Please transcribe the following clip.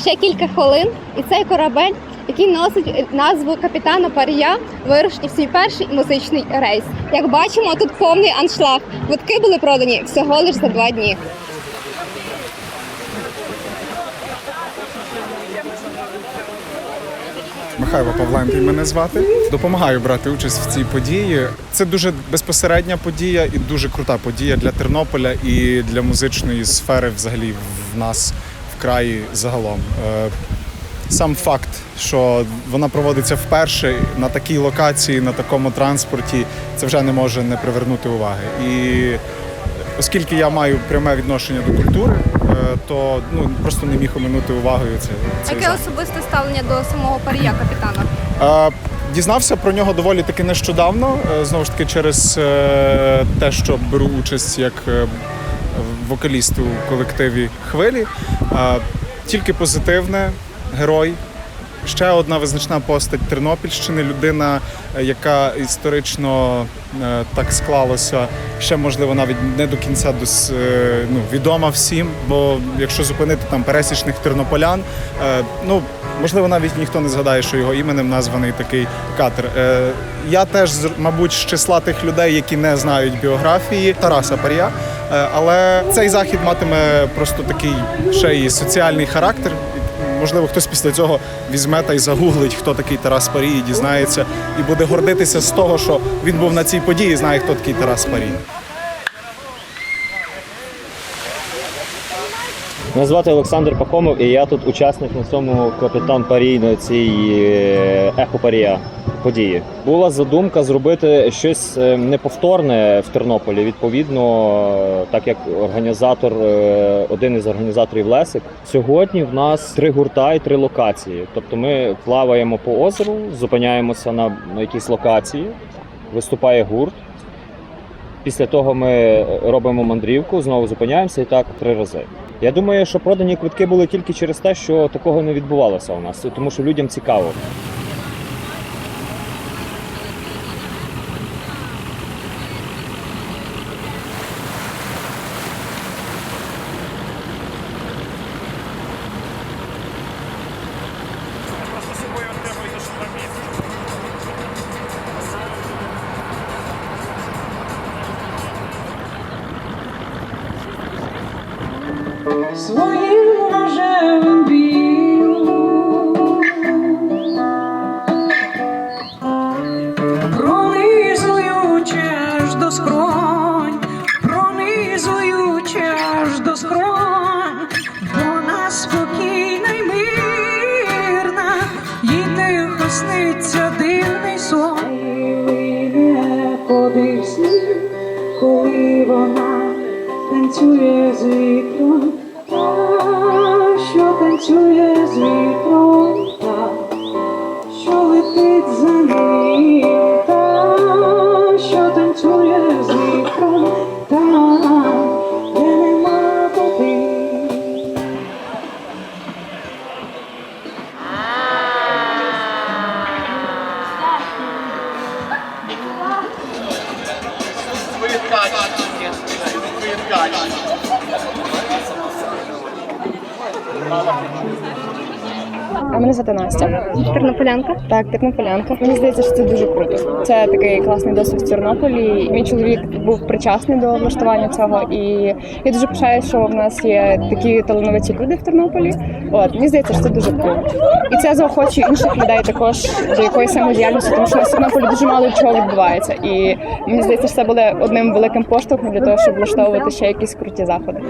Ще кілька хвилин, і цей корабель, який носить назву капітана Парія, вирушить в свій перший музичний рейс. Як бачимо, тут повний аншлаг. Квитки були продані всього лише за два дні. Михайло Павленкий мене звати. Допомагаю брати участь в цій події. Це дуже безпосередня подія і дуже крута подія для Тернополя і для музичної сфери, взагалі, в нас в краї загалом. Е, Сам факт, що вона проводиться вперше на такій локації, на такому транспорті, це вже не може не привернути уваги. І оскільки я маю пряме відношення до культури, е, то ну просто не міг оминути увагою це. цей Яке захід. особисте ставлення до самого Парія капітана? Е, Дізнався про нього доволі таки нещодавно. е, Знову ж таки, через те, що беру участь як вокаліст у колективі хвилі. Тільки позитивне, герой. Ще одна визначна постать Тернопільщини, людина, е, яка історично е, так склалося, ще можливо навіть не до кінця дос, е, ну, відома всім. Бо якщо зупинити там пересічних тернополян, ну можливо навіть ніхто не згадає, що його іменем названий такий катер. Я теж, мабуть, з числа тих людей, які не знають біографії Тараса Парія. Але цей захід матиме просто такий ще й соціальний характер. Можливо, хтось після цього візьме та й загуглить, хто такий Тарас Парій, дізнається, і буде гордитися з того, що він був на цій події, і знає, хто такий Тарас Парій. Мене звати Олександр Пахомов, і я тут учасник на цьому капітан Парій на цій е, ехо Парія події. Була задумка зробити щось е, неповторне в Тернополі. Відповідно, е, так як організатор, е, один із організаторів Лесик. Сьогодні в нас три гурта і три локації. Тобто ми плаваємо по озеру, зупиняємося на, якійсь локації, виступає гурт. Після того ми робимо мандрівку, знову зупиняємося і так три рази. Я думаю, що продані квитки були тільки через те, що такого не відбувалося у нас, тому що людям цікаво. Своїм рожевим білом, аж до пронизуючи аж до вона спокійна й мирна, їй тихо сниться дивний сон. Коли вона танцює з вітром, та, що танцює з вітром, А мене звати Настя. Тернополянка. Так, тернополянка. Мені здається, що це дуже круто. Це такий класний досвід в Тернополі. Мій чоловік був причасний до влаштування цього, і я дуже пишаюся, що в нас є такі талановиті люди в Тернополі. От мені здається, що це дуже круто. І це заохочує інших людей також до якоїсь самодіяльності, тому що в Тернополі дуже мало чого відбувається. І мені здається, що це буде одним великим поштовхом для того, щоб влаштовувати ще якісь круті заходи.